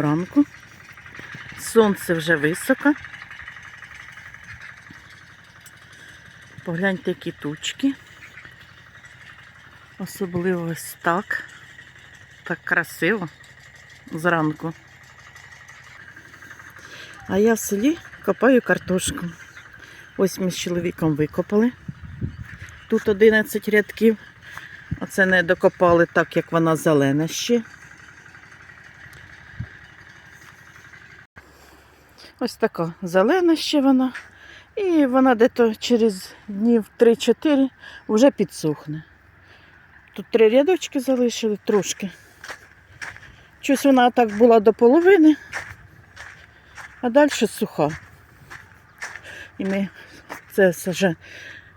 ранку. Сонце вже високо. Погляньте, які тучки. Особливо ось так. Так красиво зранку. А я в селі копаю картошку. Ось ми з чоловіком викопали. Тут 11 рядків. Оце не докопали так, як вона зелена ще. Ось така зелена ще вона. І вона дето через днів 3-4 вже підсохне. Тут три рядочки залишили трошки. Щось вона так була до половини, а далі суха. І ми це вже,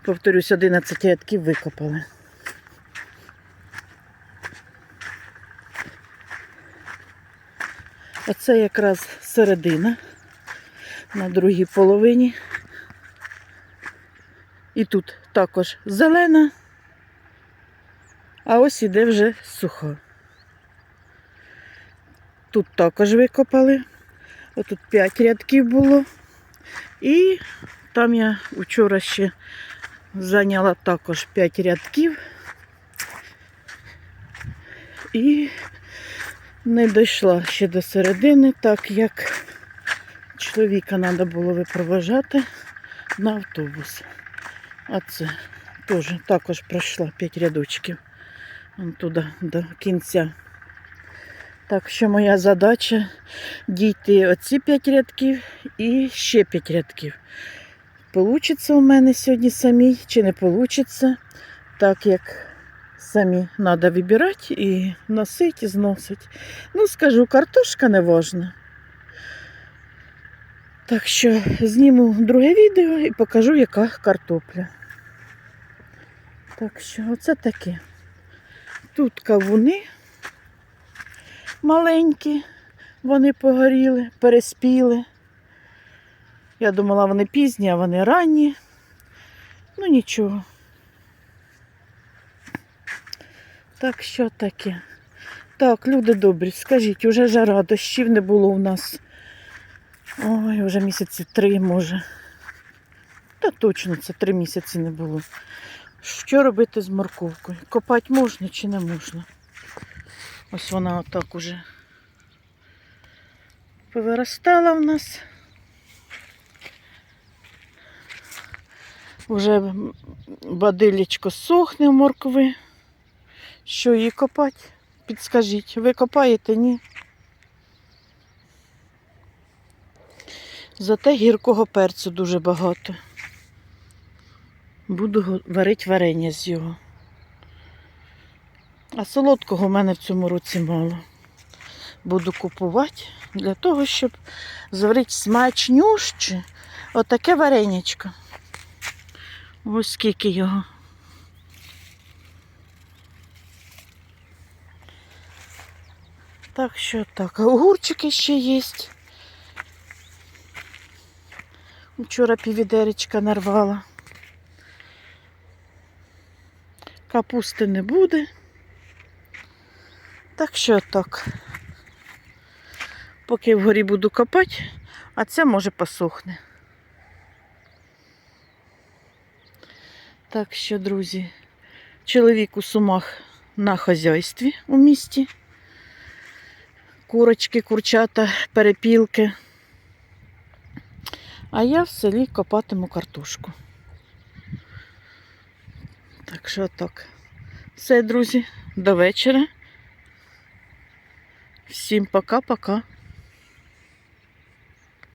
повторюсь, 11 рядків викопали. Оце якраз середина на другій половині. І тут також зелена, а ось іде вже суха. Тут також викопали. Отут 5 рядків було. І там я вчора ще зайняла також 5 рядків. І не дійшла ще до середини, так як чоловіка треба було випроважати на автобус. А це теж також пройшла 5 рядочків. Туди до кінця. Так що моя задача дійти оці 5 рядків і ще 5 рядків. Получиться у мене сьогодні самій чи не получиться, так як самі треба вибирати і носити, і зносити. Ну, скажу, картошка не важна. Так що зніму друге відео і покажу, яка картопля. Так що оце таке. Тут кавуни маленькі, вони погоріли, переспіли. Я думала, вони пізні, а вони ранні. Ну нічого. Так що таке. Так, люди добрі, скажіть, уже жара, дощів не було у нас. Ой, вже місяці три, може. Та точно це три місяці не було. Що робити з морковкою? Копати можна чи не можна? Ось вона отак уже повиростала в нас. Уже бадилечко сохне в моркви. Що її копати? Підскажіть, ви копаєте, ні? Зате гіркого перцю дуже багато. Буду варити варення з його. А солодкого в мене в цьому році мало. Буду купувати для того, щоб зварити смачнюще отаке варенячко. Ось скільки його. Так що так. Огурчики ще є. Вчора півідеречка нарвала. Капусти не буде. Так що так. Поки вгорі буду копати, а це може посохне. Так що, друзі, чоловік у сумах на хазяйстві у місті. Курочки, курчата, перепілки. А я в селі копатиму картошку. Так що так. Все, друзі, до вечора. Всім пока-пока.